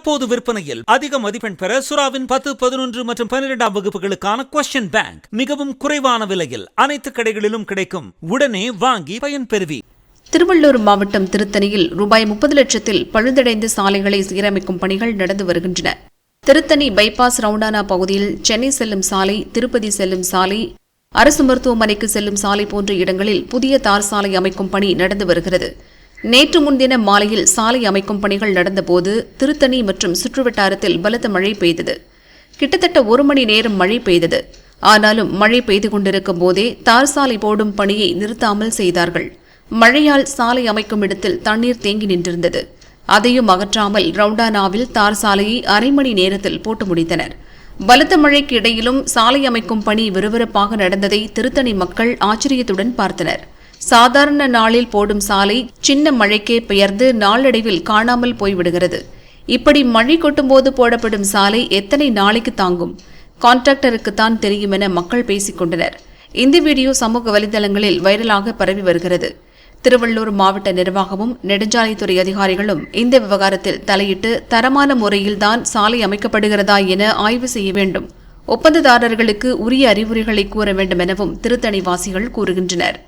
தற்போது விற்பனையில் அதிக மதிப்பெண் பெற சுறாவின் பத்து பதினொன்று மற்றும் பன்னிரெண்டாம் வகுப்புகளுக்கான கொஸ்டின் பேங்க் மிகவும் குறைவான விலையில் அனைத்து கடைகளிலும் கிடைக்கும் உடனே வாங்கி பயன்பெறுவி திருவள்ளூர் மாவட்டம் திருத்தணியில் ரூபாய் முப்பது லட்சத்தில் பழுதடைந்த சாலைகளை சீரமைக்கும் பணிகள் நடந்து வருகின்றன. திருத்தணி பைபாஸ் ரவுண்டானா பகுதியில் சென்னை செல்லும் சாலை திருப்பதி செல்லும் சாலை அரசு மருத்துவமனைக்கு செல்லும் சாலை போன்ற இடங்களில் புதிய தார் சாலை அமைக்கும் பணி நடந்து வருகிறது. நேற்று முன்தினம் மாலையில் சாலை அமைக்கும் பணிகள் நடந்தபோது திருத்தணி மற்றும் சுற்றுவட்டாரத்தில் பலத்த மழை பெய்தது. கிட்டத்தட்ட ஒரு மணி நேரம் மழை பெய்தது. ஆனாலும் மழை பெய்து கொண்டிருக்கும் போதே தார் சாலை போடும் பணியை நிறுத்தாமல் செய்தார்கள். மழையால் சாலை அமைக்கும் இடத்தில் தண்ணீர் தேங்கி நின்றிருந்தது. அதையும் அகற்றாமல் ரவுண்டானாவில் தார் சாலையை அரை மணி நேரத்தில் போட்டு முடித்தனர். பலத்த மழைக்கு இடையிலும் சாலை அமைக்கும் பணி விறுவிறுப்பாக நடந்ததை திருத்தணி மக்கள் ஆச்சரியத்துடன் பார்த்தனர். சாதாரண நாளில் போடும் சாலை சின்ன மழைக்கே பெயர்ந்து நாளடைவில் காணாமல் போய்விடுகிறது. இப்படி மழை கொட்டும்போது போடப்படும் சாலை எத்தனை நாளைக்கு தாங்கும்? கான்ட்ராக்டருக்குத்தான் தெரியும் என மக்கள் பேசிக் கொண்டனர். இந்த வீடியோ சமூக வலைதளங்களில் வைரலாக பரவி வருகிறது. திருவள்ளூர் மாவட்ட நிர்வாகமும் நெடுஞ்சாலைத்துறை அதிகாரிகளும் இந்த விவகாரத்தில் தலையிட்டு தரமான முறையில்தான் சாலை அமைக்கப்படுகிறதா என ஆய்வு செய்ய வேண்டும். ஒப்பந்ததாரர்களுக்கு உரிய அறிவுரைகளை கூற வேண்டும் எனவும் திருத்தணிவாசிகள் கூறுகின்றனர்.